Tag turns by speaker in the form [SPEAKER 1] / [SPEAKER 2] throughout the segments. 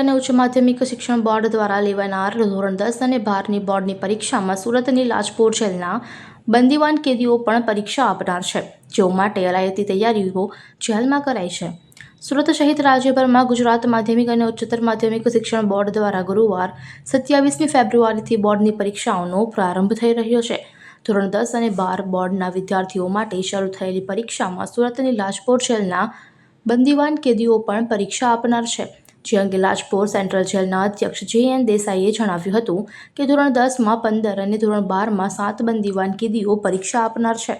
[SPEAKER 1] અને ઉચ્ચ માધ્યમિક શિક્ષણ બોર્ડ દ્વારા લેવાનાર ધોરણ દસ અને બારની બોર્ડની પરીક્ષામાં સુરતની લાજપોર જેલના બંદીવાન કેદીઓ પણ પરીક્ષા આપનાર છે જેઓ માટે અલાયતી તૈયારીઓ જેલમાં કરાઈ છે સુરત સહિત રાજ્યભરમાં ગુજરાત માધ્યમિક અને ઉચ્ચતર માધ્યમિક શિક્ષણ બોર્ડ દ્વારા ગુરુવાર સત્યાવીસમી ફેબ્રુઆરીથી બોર્ડની પરીક્ષાઓનો પ્રારંભ થઈ રહ્યો છે ધોરણ દસ અને બાર બોર્ડના વિદ્યાર્થીઓ માટે શરૂ થયેલી પરીક્ષામાં સુરતની લાજપોર જેલના બંદીવાન કેદીઓ પણ પરીક્ષા આપનાર છે જે અંગે લાજપોર સેન્ટ્રલ જેલના અધ્યક્ષ જે એન દેસાઈએ જણાવ્યું હતું કે ધોરણ દસમાં પંદર અને ધોરણ બારમાં સાત બંદીવાન કેદીઓ પરીક્ષા આપનાર છે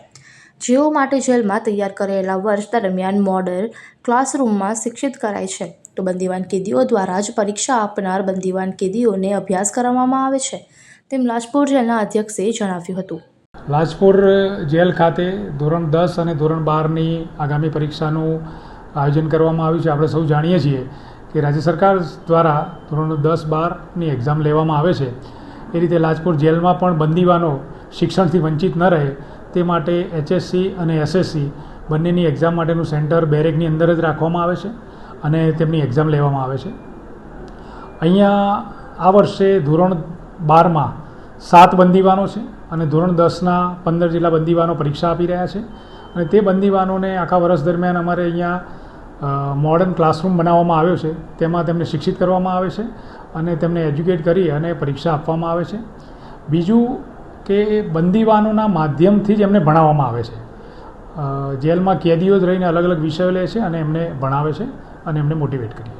[SPEAKER 1] જેઓ માટે જેલમાં તૈયાર કરેલા વર્ષ દરમિયાન મોડલ ક્લાસરૂમમાં શિક્ષિત કરાય છે તો બંદીવાન કેદીઓ દ્વારા જ પરીક્ષા આપનાર બંદીવાન કેદીઓને અભ્યાસ કરાવવામાં આવે છે તેમ લાજપોર જેલના અધ્યક્ષે જણાવ્યું હતું
[SPEAKER 2] લાજપોર જેલ ખાતે ધોરણ દસ અને ધોરણ બારની આગામી પરીક્ષાનું આયોજન કરવામાં આવ્યું છે આપણે સૌ જાણીએ છીએ કે રાજ્ય સરકાર દ્વારા ધોરણ દસ બારની એક્ઝામ લેવામાં આવે છે એ રીતે લાજપુર જેલમાં પણ બંદીવાનો શિક્ષણથી વંચિત ન રહે તે માટે એચએસસી અને એસએસસી બંનેની એક્ઝામ માટેનું સેન્ટર બેરેકની અંદર જ રાખવામાં આવે છે અને તેમની એક્ઝામ લેવામાં આવે છે અહીંયા આ વર્ષે ધોરણ બારમાં સાત બંદીવાનો છે અને ધોરણ દસના પંદર જેટલા બંદીવાનો પરીક્ષા આપી રહ્યા છે અને તે બંદીવાનોને આખા વર્ષ દરમિયાન અમારે અહીંયા મોડર્ન ક્લાસરૂમ બનાવવામાં આવ્યો છે તેમાં તેમને શિક્ષિત કરવામાં આવે છે અને તેમને એજ્યુકેટ કરી અને પરીક્ષા આપવામાં આવે છે બીજું કે બંદીવાનોના માધ્યમથી જ એમને ભણાવવામાં આવે છે જેલમાં કેદીઓ જ રહીને અલગ અલગ વિષયો લે છે અને એમને ભણાવે છે અને એમને મોટિવેટ કરે છે